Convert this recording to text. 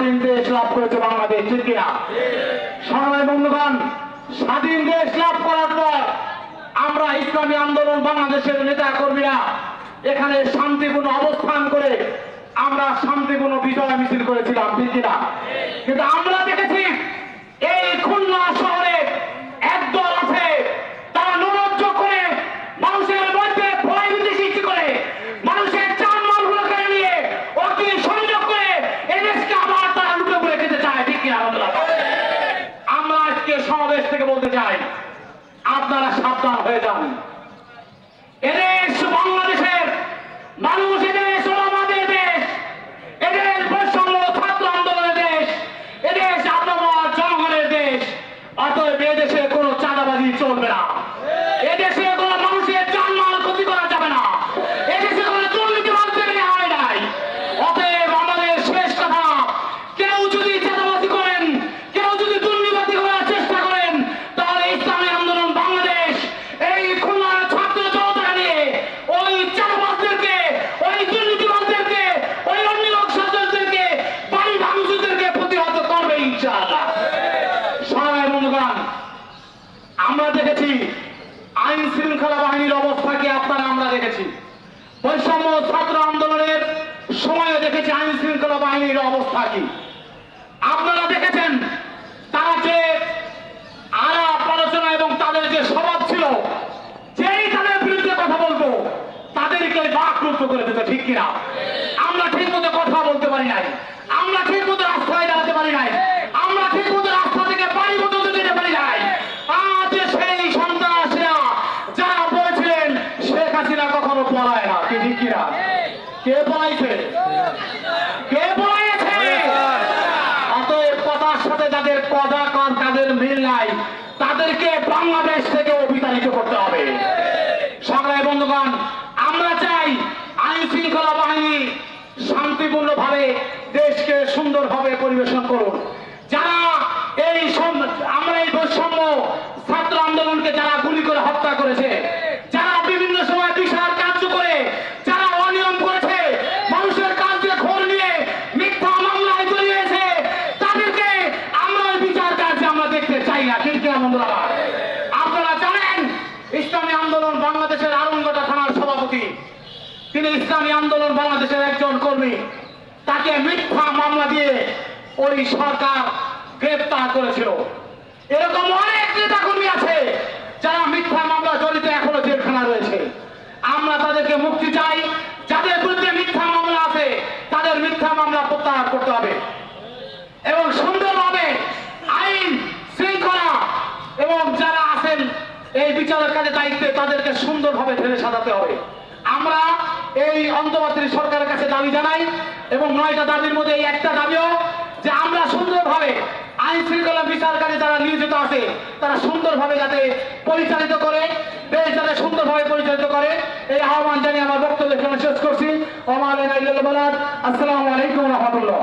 স্বাধীন দেশ লাভ করেছে বাংলাদেশ, ঠিক কিনা? সময় বন্ধুগণ, স্বাধীন দেশ লাভ করার পর আমরা ইসলামী আন্দোলন বাংলাদেশের নেতা কর্মীরা এখানে শান্তিপূর্ণ অবস্থান করে আমরা শান্তিপূর্ণ বিজয় মিছিল করেছিলাম, ঠিক কিনা? কিন্তু আজকে সমাবেশ থেকে বলতে চাই আপনারা সাবধান হয়ে যান। বন্ধুগণ, আমরা দেখেছি আইন শৃঙ্খলা বাহিনীর অবস্থা কি আপনারা আমরা দেখেছি। বৈষম্য ছাত্র আন্দোলনের সময়ে দেখেছি আইন শৃঙ্খলা বাহিনীর অবস্থা কি। আপনারা দেখেছেন, তারা যে আলাপ আলোচনা এবং তাদের যে স্বভাব ছিল, যেই তাদের বিরুদ্ধে কথা বলব, তাদেরকে বাকরুদ্ধ করে দিত ঠিক কিনা? আমরা ঠিক মতো কথা বলতে পারি নাই। তাদেরকে বাংলাদেশ থেকে অবিতাড়িত করতে হবে। সংগ্রামী বন্ধুগণ, আমরা চাই আইন শৃঙ্খলা বাহিনী শান্তিপূর্ণভাবে দেশকে সুন্দরভাবে পরিবেশন করুন যারা এই আমরা এই বৈষম্য ছাত্র আন্দোলনকে যারা গুলি করে হত্যা করেছে যারা বিভিন্ন সময় বিশাল কার্য করে যারা অনিয়ম করেছে মানুষের কাজকে খোল নিয়ে মিথ্যা মামলায় জড়িয়েছে তাদেরকে আমরা ওই বিচার কার্যে আমরা দেখতে চাই না কিন্তু বন্ধুরা আমার। আপনারা জানেন ইসলামী আন্দোলন বাংলাদেশের আরঙ্গটা থানার সভাপতি। তিনি ইসলামী আন্দোলন বাংলাদেশের একজন কর্মী। তাকে মিথ্যা মামলা দিয়ে ওই সরকার গ্রেপ্তার করেছিল। এরকম অনেক নেতা কর্মী আছে যারা মিথ্যা মামলা জড়িত এখনও জেলখানা রয়েছে। আমরা তাদেরকে মুক্তি চাই। যাদের বিরুদ্ধে মিথ্যা মামলা আছে, তাদের মিথ্যা মামলা প্রত্যাহার করতে হবে। এবং সুন্দরভাবে আইন শৃঙ্খলা এবং যারা আছেন এই বিচারের কাজে দায়িত্বে তাদেরকে সুন্দরভাবে ফেলে সাজাতে হবে। আমরা এই অন্তর্বর্তী সরকারের কাছে দাবি জানাই এবং নয়টা দাবির মধ্যে এই একটা দাবিও যে আমরা সুন্দরভাবে আইন শৃঙ্খলা বিচার কাজে যারা নিয়োজিত আছে, তারা সুন্দরভাবে যাতে পরিচালিত করে, দেশ যাতে সুন্দরভাবে পরিচালিত করে। এই আহ্বান জানিয়ে আমার বক্তব্য এখানে শেষ করছি। আমার আসসালামু। আলাইকুম রহমতুল্লাহ।